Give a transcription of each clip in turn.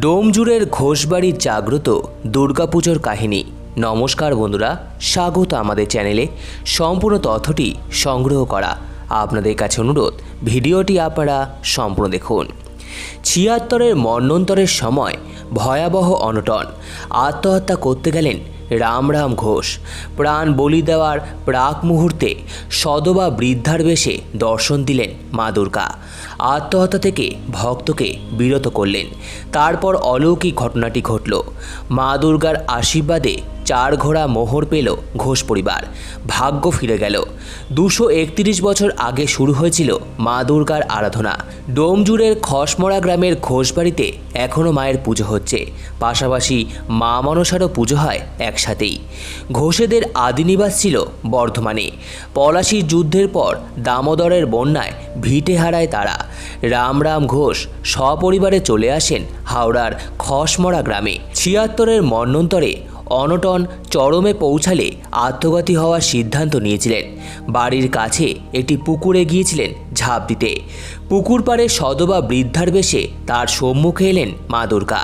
ডোমজুড়ের ঘোষবাড়ির জাগ্রত দুর্গাপুজোর কাহিনী। নমস্কার বন্ধুরা, স্বাগত আমাদের চ্যানেলে। সম্পূর্ণ তথ্যটি সংগ্রহ করা আপনাদের কাছে অনুরোধ। ভিডিওটি আপনারা সম্পূর্ণ দেখুন। ছিয়াত্তরের মন্বন্তরের সময় ভয়াবহ অনটন। আত্মহত্যা করতে গেলেন রামরাম ঘোষ। প্রাণ বলি দেওয়ার প্রাক মুহূর্তে সদবা বৃদ্ধার বেশে দর্শন দিলেন মা দুর্গা। আত্মহত্যা থেকে ভক্তকে বিরত করলেন। তারপর অলৌকিক ঘটনাটি ঘটল। মা দুর্গার আশীর্বাদে চার ঘোড়া মোহর পেল ঘোষ পরিবার। ভাগ্য ফিরে গেল। দুশো একত্রিশ বছর আগে শুরু হয়েছিল মা দুর্গার আরাধনা। ডোমজুড়ের খসমরা গ্রামের ঘোষবাড়িতে এখনও মায়ের পুজো হচ্ছে। পাশাপাশি মা মনসারও পুজো হয় একসাথেই। ঘোষেদের আদিনিবাস ছিল বর্ধমানে। পলাশির যুদ্ধের পর দামোদরের বন্যায় ভিটে হারায় তারা। রাম রাম ঘোষ সপরিবারে চলে আসেন হাওড়ার খসমরা গ্রামে। ছিয়াত্তরের মন্বন্তরে অনটন চরমে পৌঁছালে আত্মঘাতী হওয়ার সিদ্ধান্ত নিয়েছিলেন। বাড়ির কাছে একটি পুকুরে গিয়েছিলেন ঝাঁপ দিতে। পুকুর পাড়ে সদবা বৃদ্ধার বেশে তার সম্মুখে এলেন মা দুর্গা।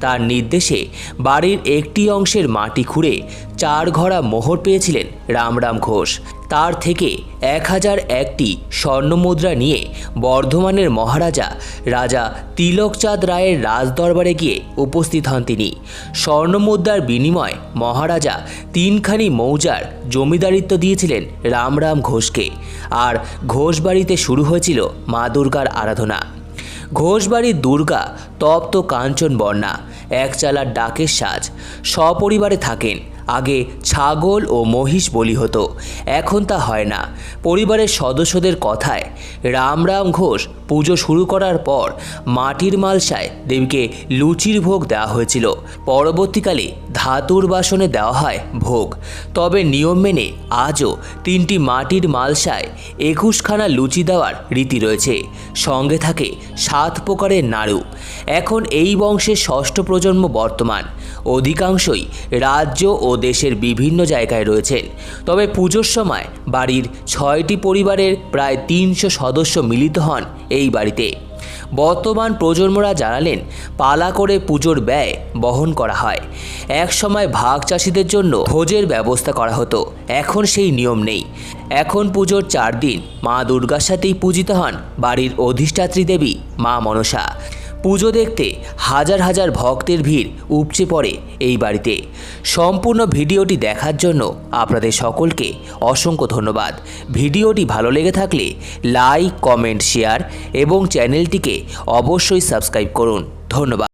তার নির্দেশে বাড়ির একটি অংশের মাটি খুঁড়ে চার ঘড়া মোহর পেয়েছিলেন রামরাম ঘোষ। তার থেকে এক হাজার একটি স্বর্ণমুদ্রা নিয়ে বর্ধমানের মহারাজা রাজা তিলকচাঁদ রায়ের রাজদরবারে গিয়ে উপস্থিত হন তিনি। স্বর্ণমুদ্রার বিনিময় মহারাজা তিনখানি মৌজার জমিদারিত্ব দিয়েছিলেন রামরাম ঘোষকে। আর ঘোষবাড়িতে শুরু হয়েছিল মা দুর্গার আরাধনা। ঘোষবাড়ির দুর্গা তপ্ত কাঞ্চন বর্ণা একচালার ডাকের সাজ। সপরিবারে থাকেন। আগে ছাগল ও মহিষ বলি হতো। এখন তা হয় না। পরিবারের সদস্যদের কথায়, রাম রাম ঘোষ পুজো শুরু করার পর মাটির মালসায় দেবীকে লুচির ভোগ দেওয়া হয়েছিল। পরবর্তীকালে ধাতুর বাসনে দেওয়া হয় ভোগ। তবে নিয়ম মেনে আজও তিনটি মাটির মালসায় একুশখানা লুচি দেওয়ার রীতি রয়েছে। সঙ্গে থাকে সাত প্রকারের নাড়ু। এখন এই বংশের ষষ্ঠ প্রজন্ম বর্তমান। অধিকাংশই রাজ্য ও দেশের বিভিন্ন জায়গায় রয়েছেন। তবে পুজোর সময় বাড়ির ছয়টি পরিবারের প্রায় তিনশো সদস্য মিলিত হন এই বাড়িতে। বর্তমান প্রজন্মরা জানালেন, পালা করে পুজোর ব্যয় বহন করা হয়। এক সময় ভাগ চাষিদের জন্য ভোজের ব্যবস্থা করা হতো। এখন সেই নিয়ম নেই। এখন পুজোর চার দিন মা দুর্গার সাথেই পূজিত হন বাড়ির অধিষ্ঠাত্রী দেবী মা মনসা। পুজো দেখতে হাজার হাজার ভক্তের ভিড় উপচে পড়ে এই বাড়িতে। সম্পূর্ণ ভিডিওটি দেখার জন্য আপনাদের সকলকে অসংখ্য ধন্যবাদ। ভিডিওটি ভালো লেগে থাকলে লাইক, কমেন্ট, শেয়ার এবং চ্যানেলটিকে অবশ্যই সাবস্ক্রাইব করুন। ধন্যবাদ।